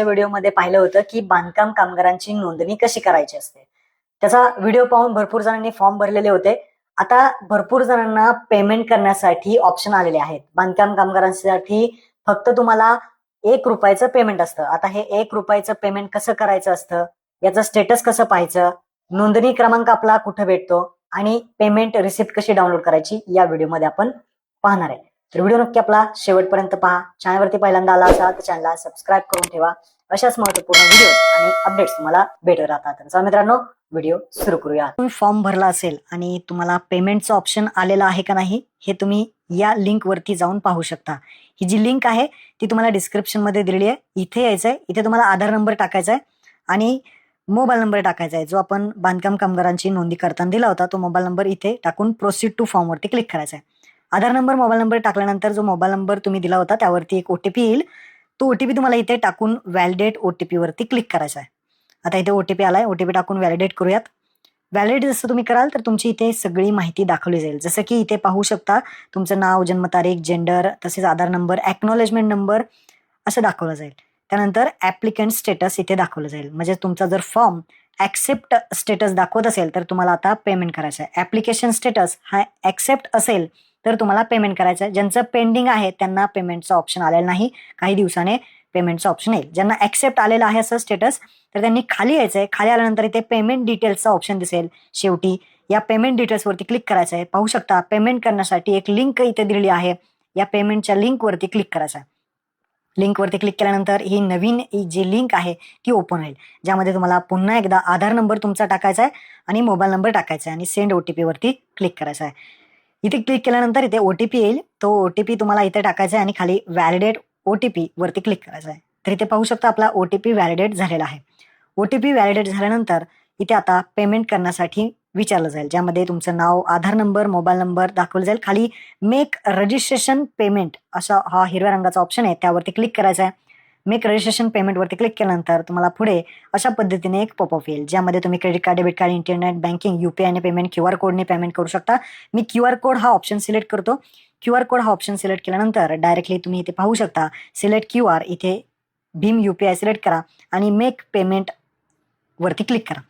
मागच्या व्हिडिओमध्ये पाहिलं होतं की बांधकाम कामगारांची नोंदणी कशी करायची असते. त्याचा व्हिडिओ पाहून भरपूर जणांनी फॉर्म भरलेले होते. आता भरपूर जणांना पेमेंट करण्यासाठी ऑप्शन आलेले आहेत. बांधकाम कामगारांसाठी फक्त तुम्हाला एक रुपयाचं पेमेंट असतं. आता हे एक रुपयाचं पेमेंट कसं करायचं असतं? याचं स्टेटस कसं पाहायचं? नोंदणी क्रमांक आपला कुठं भेटतो? आणि पेमेंट रिसिप्ट कशी डाउनलोड करायची? या व्हिडिओमध्ये आपण पाहणार आहे. तर व्हिडिओ नक्की आपला शेवटपर्यंत पहा. चॅनलवरती पहिल्यांदा आला असाल तर चॅनलला सबस्क्राईब करून ठेवा. अशाच महत्त्वपूर्ण व्हिडिओ आणि अपडेट्स तुम्हाला भेटत राहतात. तर चला मित्रांनो व्हिडिओ सुरू करूया. तुम्ही फॉर्म भरला असेल आणि तुम्हाला पेमेंटचं ऑप्शन आलेलं आहे का नाही हे तुम्ही या लिंक वरती जाऊन पाहू शकता. ही जी लिंक आहे ती तुम्हाला डिस्क्रिप्शनमध्ये दिलेली आहे. इथे यायचं आहे इथे तुम्हाला आधार नंबर टाकायचा आहे आणि मोबाईल नंबर टाकायचा आहे जो आपण बांधकाम कामगारांची नोंदणी करताना दिला होता तो मोबाईल नंबर इथे टाकून प्रोसीड टू फॉर्म वरती क्लिक करायचा आहे आधार नंबर मोबाईल नंबर टाकल्यानंतर जो मोबाईल नंबर तुम्ही दिला होता त्यावरती एक ओटीपी येईल. तो ओटीपी तुम्हाला इथे टाकून व्हॅलिडेट ओटीपीवरती क्लिक करायचा आहे. आता इथे ओटीपी आलाय. ओटीपी टाकून व्हॅलिडेट करूयात. व्हॅलिडेट जसं तुम्ही कराल तर तुमची इथे सगळी माहिती दाखवली जाईल. जसं की इथे पाहू शकता तुमचं नाव जन्मतारीख जेंडर तसेच आधार नंबर ॲक्नॉलेजमेंट नंबर असं दाखवलं जाईल. त्यानंतर ॲप्लिकंट स्टेटस इथे दाखवलं जाईल. म्हणजे तुमचा जर फॉर्म ॲक्सेप्ट स्टेटस दाखवत असेल तर तुम्हाला आता पेमेंट करायचं आहे. ॲप्लिकेशन स्टेटस हा ॲक्सेप्ट असेल तर तुम्हाला पेमेंट करायचं आहे ज्यांचं पेंडिंग आहे त्यांना पेमेंटचा ऑप्शन आलेला नाही. काही दिवसाने पेमेंटचा ऑप्शन येईल. ज्यांना ॲक्सेप्ट आलेलं आहे असं स्टेटस तर त्यांनी खाली यायचं आहे खाली आल्यानंतर इथे पेमेंट डिटेल्सचा ऑप्शन दिसेल. शेवटी या पेमेंट डिटेल्सवरती क्लिक करायचं आहे पाहू शकता पेमेंट करण्यासाठी एक लिंक इथे दिलेली आहे. या पेमेंटच्या लिंकवरती क्लिक करायचं आहे लिंकवरती क्लिक केल्यानंतर ही नवीन जी लिंक आहे ती ओपन होईल. ज्यामध्ये तुम्हाला पुन्हा एकदा आधार नंबर तुमचा टाकायचा आहे आणि मोबाईल नंबर टाकायचा आहे आणि सेंड ओ टी पीवरती क्लिक करायचा आहे इथे क्लिक केल्यानंतर इथे ओ टी पी येईल. तो ओ टी पी तुम्हाला इथे टाकायचा आहे आणि खाली व्हॅलिडेट ओ टी पी वरती क्लिक करायचा आहे. तर इथे पाहू शकता आपला ओ टी पी व्हॅलिडेट झालेला आहे. ओ टी पी व्हॅलिडेट झाल्यानंतर इथे आता पेमेंट करण्यासाठी विचारलं जाईल. ज्यामध्ये तुमचं नाव आधार नंबर मोबाईल नंबर दाखवलं जाईल. खाली मेक रजिस्ट्रेशन पेमेंट असा हा हिरव्या रंगाचा ऑप्शन आहे. त्यावरती क्लिक करायचा आहे. मेक रजिस्ट्रेशन पेमेंटवरती क्लिक केल्यानंतर तुम्हाला पुढे अशा पद्धतीने एक पॉपअप येईल ज्यामध्ये तुम्ही credit card debit card internet banking युपीआयने payment Q R कोडने पेमेंट करू शकता. मी क्यू आर कोड हा ऑप्शन सिलेक्ट करतो. क्यू आर कोड हा ऑप्शन सिलेक्ट केल्यानंतर डायरेक्टली तुम्ही इथे पाहू शकता. सिलेक्ट क्यू आर इथे भीम युपीआय सिलेक्ट करा आणि मेक पेमेंट वरती क्लिक करा.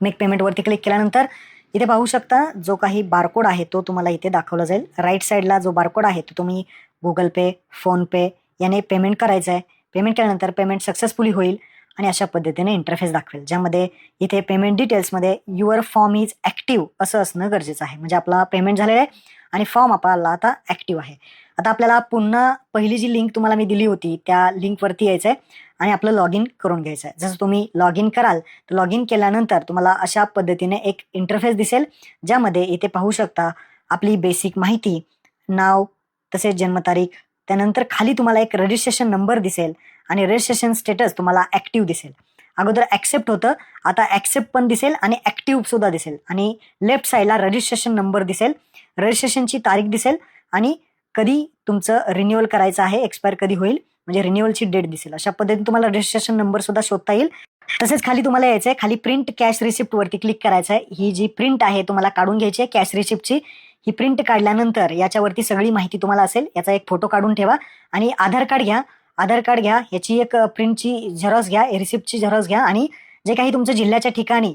मेक पेमेंटवरती क्लिक केल्यानंतर इथे पाहू शकता जो काही बारकोड आहे तो तुम्हाला इथे दाखवला जाईल. राईट साईडला जो बारकोड आहे तो तुम्ही गुगल पे फोनपे याने पेमेंट करायचं आहे पेमेंट केल्यानंतर पेमेंट सक्सेसफुली होईल आणि अशा पद्धतीने इंटरफेस दाखवेल ज्यामध्ये इथे पेमेंट डिटेल्समध्ये युअर फॉर्म इज ॲक्टिव्ह असं असणं गरजेचं आहे. म्हणजे आपला पेमेंट झालेला आहे आणि फॉर्म आपला आता ॲक्टिव्ह आहे. आता आपल्याला पुन्हा पहिली जी लिंक तुम्हाला मी दिली होती त्या लिंकवरती यायचं आहे आणि आपलं लॉग इन करून घ्यायचं आहे जसं तुम्ही लॉग इन कराल तर लॉग इन केल्यानंतर तुम्हाला अशा पद्धतीने एक इंटरफेस दिसेल ज्यामध्ये इथे पाहू शकता आपली बेसिक माहिती नाव तसेच जन्मतारीख त्यानंतर खाली तुम्हाला एक रजिस्ट्रेशन नंबर दिसेल आणि रजिस्ट्रेशन स्टेटस तुम्हाला ॲक्टिव्ह दिसेल. अगोदर ॲक्सेप्ट होतं आता ॲक्सेप्ट पण दिसेल आणि ॲक्टिव्ह सुद्धा दिसेल. आणि लेफ्ट साईडला रजिस्ट्रेशन नंबर दिसेल. रजिस्ट्रेशनची तारीख दिसेल आणि कधी तुमचं रिन्युअल करायचं आहे एक्सपायर कधी होईल म्हणजे रिन्युअलची डेट दिसेल. अशा पद्धतीने तुम्हाला रजिस्ट्रेशन नंबर सुद्धा शोधता येईल. तसेच खाली तुम्हाला यायचं आहे खाली प्रिंट कॅश रिसिप्ट वरती क्लिक करायचं आहे ही जी प्रिंट आहे तुम्हाला काढून घ्यायची आहे कॅश रिसिप्टची ही प्रिंट काढल्यानंतर याच्यावरती सगळी माहिती तुम्हाला असेल. याचा एक फोटो काढून ठेवा. आणि आधार कार्ड घ्या. आधार कार्ड घ्या. याची एक प्रिंटची झेरॉक्स घ्या. रिसिप्टची झेरॉक्स घ्या. आणि जे काही तुमच्या जिल्ह्याच्या ठिकाणी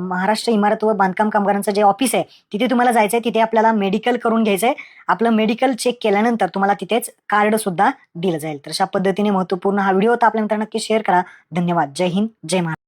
महाराष्ट्र इमारत व बांधकाम कामगारांचं जे ऑफिस आहे तिथे तुम्हाला जायचंय तिथे आपल्याला मेडिकल करून घ्यायचंय. आपलं मेडिकल चेक केल्यानंतर तुम्हाला तिथेच कार्ड सुद्धा दिलं जाईल. तर अशा पद्धतीने महत्त्वपूर्ण हा व्हिडिओ होता. आपल्या नक्की शेअर करा. धन्यवाद. जय हिंद. जय महाराष्ट्र.